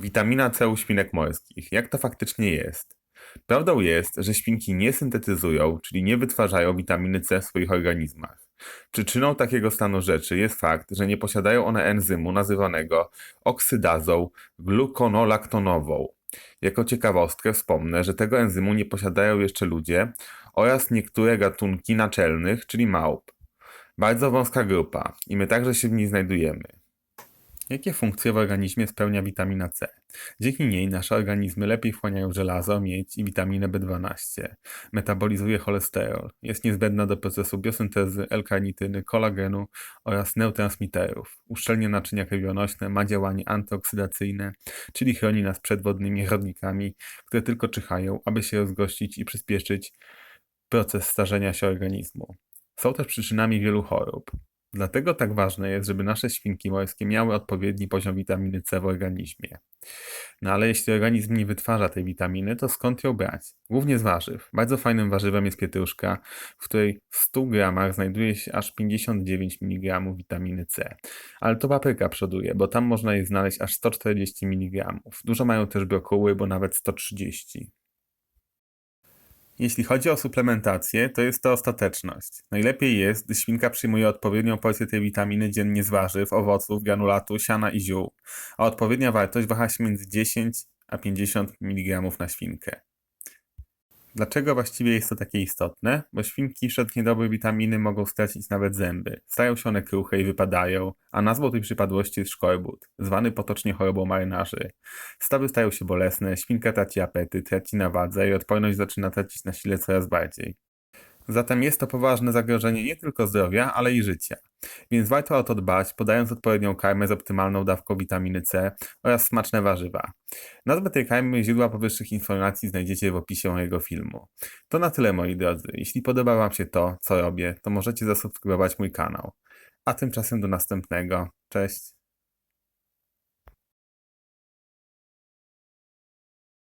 Witamina C u świnek morskich. Jak to faktycznie jest? Prawdą jest, że świnki nie syntetyzują, czyli nie wytwarzają witaminy C w swoich organizmach. Przyczyną takiego stanu rzeczy jest fakt, że nie posiadają one enzymu nazywanego oksydazą gluconolaktonową. Jako ciekawostkę wspomnę, że tego enzymu nie posiadają jeszcze ludzie oraz niektóre gatunki naczelnych, czyli małp. Bardzo wąska grupa i my także się w niej znajdujemy. Jakie funkcje w organizmie spełnia witamina C? Dzięki niej nasze organizmy lepiej wchłaniają żelazo, miedź i witaminę B12. Metabolizuje cholesterol. Jest niezbędna do procesu biosyntezy L-karnityny, kolagenu oraz neurotransmiterów. Uszczelnia naczynia krwionośne, ma działanie antyoksydacyjne, czyli chroni nas przed wodnymi rodnikami, które tylko czyhają, aby się rozgościć i przyspieszyć proces starzenia się organizmu. Są też przyczynami wielu chorób. Dlatego tak ważne jest, żeby nasze świnki morskie miały odpowiedni poziom witaminy C w organizmie. No ale jeśli organizm nie wytwarza tej witaminy, to skąd ją brać? Głównie z warzyw. Bardzo fajnym warzywem jest pietruszka, w której w 100 gramach znajduje się aż 59 mg witaminy C. Ale to papryka przoduje, bo tam można jej znaleźć aż 140 mg. Dużo mają też brokuły, bo nawet 130 jeśli chodzi o suplementację, to jest to ostateczność. Najlepiej jest, gdy świnka przyjmuje odpowiednią porcję tej witaminy dziennie z warzyw, owoców, granulatu, siana i ziół, a odpowiednia wartość waha się między 10 a 50 mg na świnkę. Dlaczego właściwie jest to takie istotne? Bo świnki wśród niedobrej witaminy mogą stracić nawet zęby. Stają się one kruche i wypadają, a nazwą tej przypadłości jest szkorbut, zwany potocznie chorobą marynarzy. Stawy stają się bolesne, świnka traci apetyt, traci na wadze i odporność zaczyna tracić na sile coraz bardziej. Zatem jest to poważne zagrożenie nie tylko zdrowia, ale i życia. Więc warto o to dbać, podając odpowiednią karmę z optymalną dawką witaminy C oraz smaczne warzywa. Nazwę tej karmy i źródła powyższych informacji znajdziecie w opisie mojego filmu. To na tyle moi drodzy. Jeśli podoba Wam się to, co robię, to możecie zasubskrybować mój kanał. A tymczasem do następnego. Cześć!